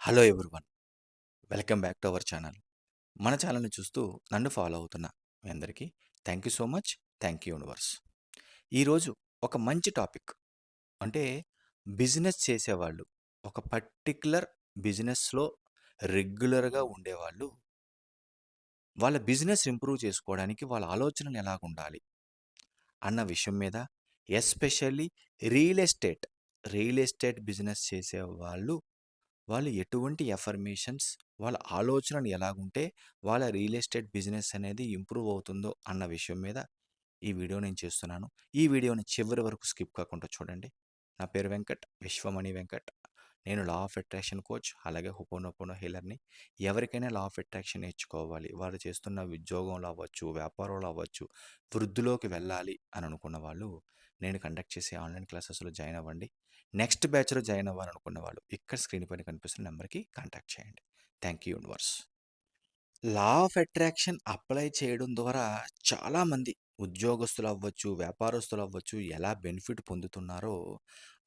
Hello everyone. Welcome back to our channel. మన ఛానల్ని చూస్తూ నన్ను ఫాలో అవుతున్న మీ అందరికీ thank you so much. Thank you universe. ఈరోజు ఒక మంచి టాపిక్. అంటే బిజినెస్ చేసేవాళ్ళు ఒక పర్టిక్యులర్ బిజినెస్లో రెగ్యులర్గా ఉండేవాళ్ళు వాళ్ళ బిజినెస్ ఇంప్రూవ్ చేసుకోవడానికి వాళ్ళ ఆలోచనలు ఎలాగ ఉండాలి అన్న విషయం మీద especially real estate real estate business చేసేవాళ్ళు వాళ్ళు ఎటువంటి ఎఫర్మేషన్స్ వాళ్ళ ఆలోచనలు ఎలాగుంటే వాళ్ళ రియల్ ఎస్టేట్ బిజినెస్ అనేది ఇంప్రూవ్ అవుతుందో అన్న విషయం మీద ఈ వీడియో నేను చేస్తున్నాను. ఈ వీడియోని చివరి వరకు స్కిప్ కాకుండా చూడండి. నా పేరు వెంకట్ విశ్వమణి వెంకట్. నేను లా ఆఫ్ అట్రాక్షన్ కోచ్ అలాగే హుపోనోపోనో హీలర్ని. ఎవరికైనా లా ఆఫ్ అట్రాక్షన్ నేర్చుకోవాలి. వారు చేస్తున్న ఉద్యోగంలో అవ్వచ్చు వ్యాపారంలో అవ్వచ్చు వృద్ధిలోకి వెళ్ళాలి అని అనుకున్న వాళ్ళు నేను కండక్ట్ చేసే ఆన్లైన్ క్లాసెస్లో జాయిన్ అవ్వండి. నెక్స్ట్ బ్యాచ్లో జాయిన్ అవ్వాలనుకున్న వాళ్ళు ఇక్కడ స్క్రీన్ పైన కనిపిస్తున్న నెంబర్కి కాంటాక్ట్ చేయండి. Thank you universe. Law of attraction apply చేయడం ద్వారా చాలామంది ఉద్యోగస్తులు అవ్వచ్చు వ్యాపారస్తులు అవ్వచ్చు ఎలా బెనిఫిట్ పొందుతున్నారో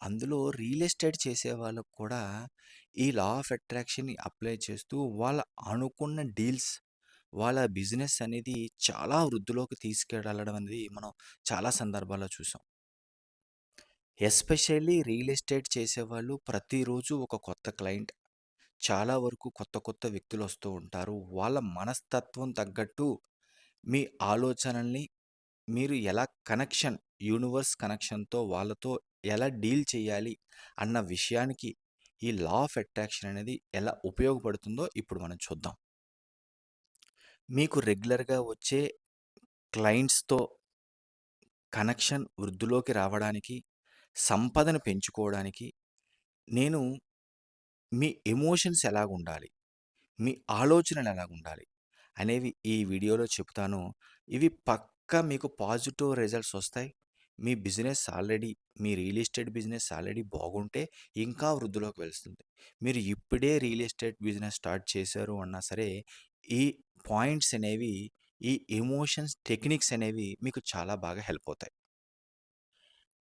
అందులో రియల్ ఎస్టేట్ చేసే వాళ్ళకు కూడా ఈ లా ఆఫ్ అట్రాక్షన్ని అప్లై చేస్తూ వాళ్ళ అనుకున్న డీల్స్ వాళ్ళ బిజినెస్ అనేది చాలా వృద్ధిలోకి తీసుకెళ్ళడం అనేది మనం చాలా సందర్భాల్లో చూసాం. ఎస్పెషల్లీ రియల్ ఎస్టేట్ చేసేవాళ్ళు ప్రతిరోజు ఒక కొత్త క్లయింట్. చాలా వరకు కొత్త కొత్త వ్యక్తులు వస్తూ ఉంటారు. వాళ్ళ మనస్తత్వం తగ్గట్టు మీ ఆలోచనల్ని మీరు ఎలా కనెక్షన్ యూనివర్స్ కనెక్షన్తో వాళ్ళతో ఎలా డీల్ చేయాలి అన్న విషయానికి ఈ లా ఆఫ్ అట్రాక్షన్ అనేది ఎలా ఉపయోగపడుతుందో ఇప్పుడు మనం చూద్దాం. మీకు రెగ్యులర్గా వచ్చే క్లయింట్స్తో కనెక్షన్ వృద్ధిలోకి రావడానికి సంపదను పెంచుకోవడానికి నేను మీ ఎమోషన్స్ ఎలాగుండాలి? మీ ఆలోచనలు ఎలాగుండాలి? అనేవి ఈ వీడియోలో చెప్తాను. ఇవి పక్కా మీకు పాజిటివ్ రిజల్ట్స్ వస్తాయి. మీ బిజినెస్ ఆల్రెడీ మీ రియల్ ఎస్టేట్ బిజినెస్ ఆల్రెడీ బాగుంటే ఇంకా వృద్ధిలోకి వెళ్తుంది. మీరు ఇప్పుడే రియల్ ఎస్టేట్ బిజినెస్ స్టార్ట్ చేశారు అన్నా సరే ఈ పాయింట్స్ అనేవి ఈ ఎమోషన్స్ టెక్నిక్స్ అనేవి మీకు చాలా బాగా హెల్ప్ అవుతాయి.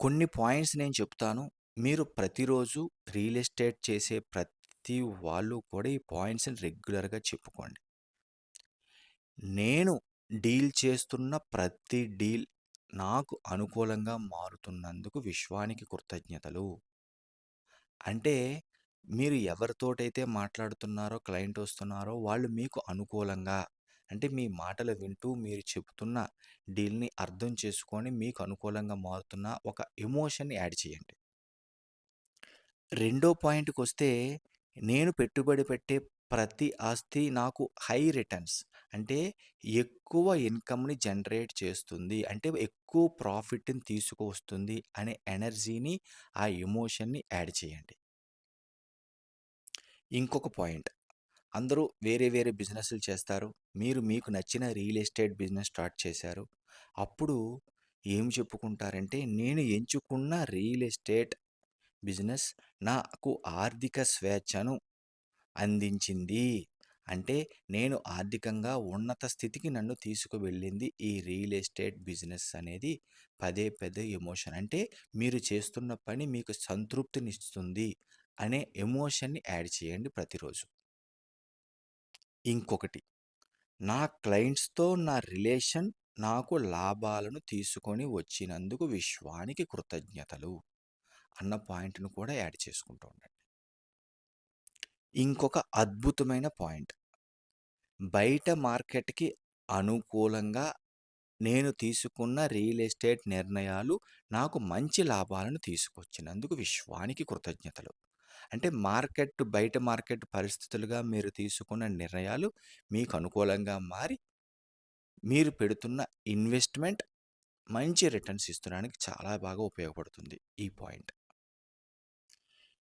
కొన్ని పాయింట్స్ నేను చెప్తాను. మీరు ప్రతిరోజు రియల్ ఎస్టేట్ చేసే ప్రతి వాళ్ళు కూడా ఈ పాయింట్స్ని రెగ్యులర్గా చెప్పుకోండి. నేను డీల్ చేస్తున్న ప్రతి డీల్ నాకు అనుకూలంగా మారుతున్నందుకు విశ్వానికి కృతజ్ఞతలు. అంటే మీరు ఎవరితోటైతే మాట్లాడుతున్నారో క్లయింట్ వస్తున్నారో వాళ్ళు మీకు అనుకూలంగా అంటే మీ మాటలు వింటూ మీరు చెబుతున్న డీల్ని అర్థం చేసుకొని మీకు అనుకూలంగా మారుతున్న ఒక ఎమోషన్ని యాడ్ చేయండి. రెండో పాయింట్కి వస్తే నేను పెట్టుబడి పెట్టే ప్రతి ఆస్తి నాకు హై రిటర్న్స్ అంటే ఎక్కువ ఇన్కమ్ని జనరేట్ చేస్తుంది. అంటే ఎక్కువ ప్రాఫిట్ని తీసుకువస్తుంది అనే ఎనర్జీని ఆ ఎమోషన్ని యాడ్ చేయండి. ఇంకొక పాయింట్. అందరూ వేరే వేరే బిజినెస్లు చేస్తారు. మీరు మీకు నచ్చిన రియల్ ఎస్టేట్ బిజినెస్ స్టార్ట్ చేశారు. అప్పుడు ఏం చెప్పుకుంటారంటే నేను ఎంచుకున్న రియల్ ఎస్టేట్ బిజినెస్ నాకు ఆర్థిక స్వేచ్ఛను అందించింది. అంటే నేను ఆర్థికంగా ఉన్నత స్థితికి నన్ను తీసుకువెళ్ళింది ఈ రియల్ ఎస్టేట్ బిజినెస్ అనేది పదే పదే ఎమోషన్. అంటే మీరు చేస్తున్న పని మీకు సంతృప్తినిస్తుంది అనే ఎమోషన్ని యాడ్ చేయండి ప్రతిరోజు. ఇంకొకటి. నా క్లయింట్స్తో నా రిలేషన్ నాకు లాభాలను తీసుకొని వచ్చినందుకు విశ్వానికి కృతజ్ఞతలు అన్న పాయింట్ను కూడా యాడ్ చేసుకుంటూ ఉండండి. ఇంకొక అద్భుతమైన పాయింట్. బయట మార్కెట్కి అనుకూలంగా నేను తీసుకున్న రియల్ ఎస్టేట్ నిర్ణయాలు నాకు మంచి లాభాలను తీసుకొచ్చినందుకు విశ్వానికి కృతజ్ఞతలు. అంటే మార్కెట్ బయట మార్కెట్ పరిస్థితులుగా మీరు తీసుకున్న నిర్ణయాలు మీకు అనుకూలంగా మారి మీరు పెడుతున్న ఇన్వెస్ట్మెంట్ మంచి రిటర్న్స్ ఇస్తడానికి చాలా బాగా ఉపయోగపడుతుంది ఈ పాయింట్.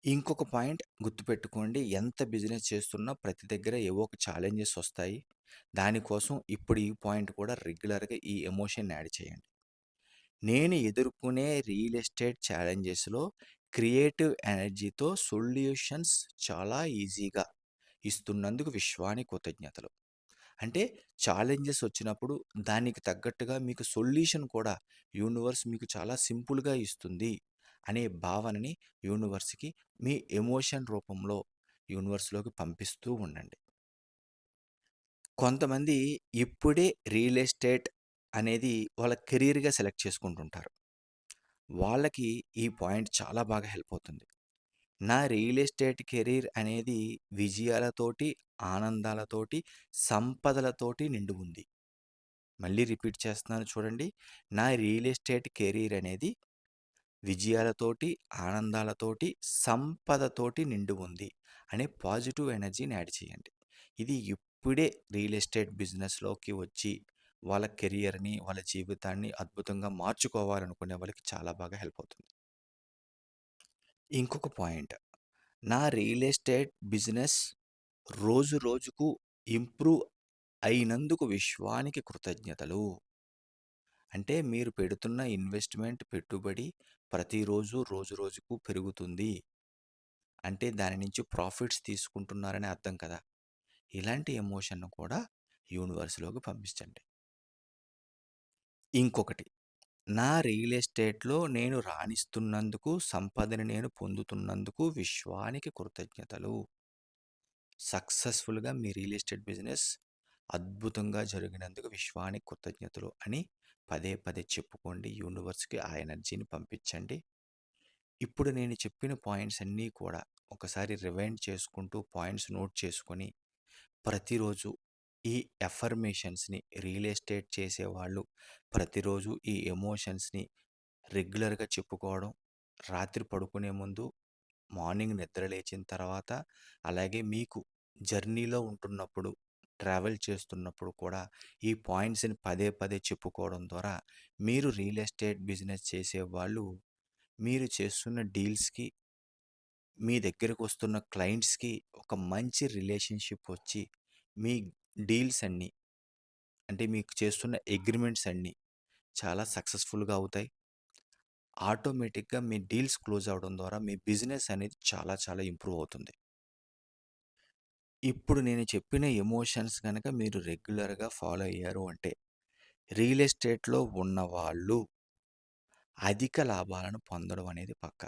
ఇంకొక పాయింట్ గుర్తుపెట్టుకోండి. ఎంత బిజినెస్ చేస్తున్నా ప్రతి దగ్గర ఏవో ఒక ఛాలెంజెస్ వస్తాయి. దానికోసం ఇప్పుడు ఈ పాయింట్ కూడా రెగ్యులర్గా ఈ ఎమోషన్ యాడ్ చేయండి. నేను ఎదుర్కొనే రియల్ ఎస్టేట్ ఛాలెంజెస్లో క్రియేటివ్ ఎనర్జీతో సొల్యూషన్స్ చాలా ఈజీగా ఇస్తున్నందుకు విశ్వానికి కృతజ్ఞతలు అంటే ఛాలెంజెస్ వచ్చినప్పుడు దానికి తగ్గట్టుగా మీకు సొల్యూషన్ కూడా యూనివర్స్ మీకు చాలా సింపుల్గా ఇస్తుంది అనే భావనని యూనివర్స్కి మీ ఎమోషన్ రూపంలో యూనివర్స్‌లోకి పంపిస్తూ ఉండండి. కొంతమంది ఇప్పుడే రియల్ ఎస్టేట్ అనేది వాళ్ళ కెరియర్‌గా సెలెక్ట్ చేసుకుంటుంటారు. వాళ్ళకి ఈ పాయింట్ చాలా బాగా హెల్ప్ అవుతుంది. నా రియల్ ఎస్టేట్ కెరీర్ అనేది విజయాలతోటి, ఆనందాలతోటి, సంపదలతోటి నిండి ఉంది. మళ్ళీ రిపీట్ చేస్తున్నాను చూడండి. నా రియల్ ఎస్టేట్ కెరీర్ అనేది విజయాలతోటి, ఆనందాలతోటి, సంపదతోటి నిండి ఉంది అనే పాజిటివ్ ఎనర్జీని యాడ్ చేయండి. ఇది ఇప్పుడే రియల్ ఎస్టేట్ బిజినెస్‌లోకి వచ్చి వాళ్ళ కెరియర్‌ని, వాళ్ళ జీవితాన్ని అద్భుతంగా మార్చుకోవాలనుకునే వాళ్ళకి చాలా బాగా హెల్ప్ అవుతుంది. ఇంకొక పాయింట్. నా రియల్ ఎస్టేట్ బిజినెస్ రోజు రోజుకు ఇంప్రూవ్ అయినందుకు విశ్వానికి కృతజ్ఞతలు. అంటే మీరు పెడుతున్న ఇన్వెస్ట్‌మెంట్ పెట్టుబడి ప్రతిరోజు రోజు రోజుకు పెరుగుతుంది. అంటే దాని నుంచి ప్రాఫిట్స్ తీసుకుంటున్నారని అర్థం కదా! ఇలాంటి ఎమోషన్‌ను కూడా యూనివర్స్‌లోకి పంపించండి. ఇంకొకటి. నా రియల్ ఎస్టేట్‌లో నేను రాణిస్తున్నందుకు, సంపదని నేను పొందుతున్నందుకు విశ్వానికి కృతజ్ఞతలు. సక్సెస్‌ఫుల్‌గా మీ రియల్ ఎస్టేట్ బిజినెస్ అద్భుతంగా జరిగినందుకు విశ్వానికి కృతజ్ఞతలు అని పదే పదే చెప్పుకోండి. యూనివర్స్‌కి ఆ ఎనర్జీని పంపించండి. ఇప్పుడు నేను చెప్పిన పాయింట్స్ అన్నీ కూడా ఒకసారి రివైండ్ చేసుకుంటూ పాయింట్స్ నోట్ చేసుకొని ప్రతిరోజు ఈ ఎఫర్మేషన్స్‌ని రియల్ ఎస్టేట్ చేసేవాళ్ళు ప్రతిరోజు ఈ ఎమోషన్స్‌ని రెగ్యులర్‌గా చెప్పుకోవడం, రాత్రి పడుకునే ముందు, మార్నింగ్ నిద్ర లేచిన తర్వాత, అలాగే మీకు జర్నీలో ఉంటున్నప్పుడు, ట్రావెల్ చేస్తున్నప్పుడు కూడా ఈ పాయింట్స్‌ని పదే పదే చెప్పుకోవడం ద్వారా మీరు రియల్ ఎస్టేట్ బిజినెస్ చేసేవాళ్ళు మీరు చేస్తున్న డీల్స్‌కి మీ దగ్గరకు వస్తున్న క్లయింట్స్‌కి ఒక మంచి రిలేషన్‌షిప్ వచ్చి మీ డీల్స్ అన్నీ అంటే మీకు చేస్తున్న అగ్రిమెంట్స్ అన్నీ చాలా సక్సెస్‌ఫుల్‌గా అవుతాయి. ఆటోమేటిక్‌గా మీ డీల్స్ క్లోజ్ అవ్వడం ద్వారా మీ బిజినెస్ అనేది చాలా చాలా ఇంప్రూవ్ అవుతుంది. ఇప్పుడు నేను చెప్పిన ఎమోషన్స్ కనుక మీరు రెగ్యులర్‌గా ఫాలో అయ్యారు అంటే రియల్ ఎస్టేట్‌లో ఉన్నవాళ్ళు అధిక లాభాలను పొందడం అనేది పక్క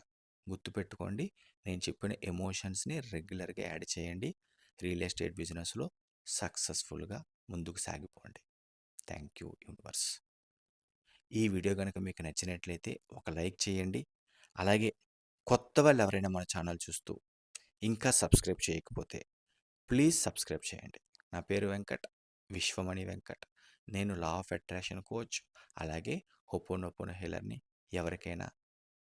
గుర్తుపెట్టుకోండి. నేను చెప్పిన ఎమోషన్స్‌ని రెగ్యులర్‌గా యాడ్ చేయండి. రియల్ ఎస్టేట్ బిజినెస్‌లో సక్సెస్‌ఫుల్‌గా ముందుకు సాగిపోండి. Thank you universe. ఈ వీడియో గనక మీకు నచ్చినట్లయితే ఒక లైక్ చేయండి. అలాగే కొత్త వాళ్ళు ఎవరైనా మన ఛానల్ చూస్తూ ఇంకా సబ్స్క్రైబ్ చేయకపోతే ప్లీజ్ సబ్స్క్రైబ్ చేయండి. నా పేరు వెంకట్. విశ్వమణి వెంకట్. నేను లా ఆఫ్ అట్రాక్షన్ కోచ్. అలాగే హోపోనోపోన హీలర్‌ని. ఎవరికైనా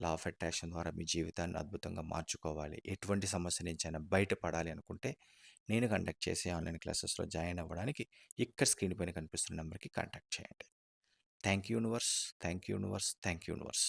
లా ఆఫ్ అట్రాక్షన్ ద్వారా మీ జీవితాన్ని అద్భుతంగా మార్చుకోవాలి, ఎటువంటి సమస్య నుంచైనా బయటపడాలి అనుకుంటే నేను కండక్ట్ చేసే ఆన్లైన్ క్లాసెస్‌లో జాయిన్ అవ్వడానికి ఇక్కడ స్క్రీన్ పైన కనిపిస్తున్న నెంబర్‌కి కాంటాక్ట్ చేయండి. Thank you universe. Thank you universe. Thank you universe.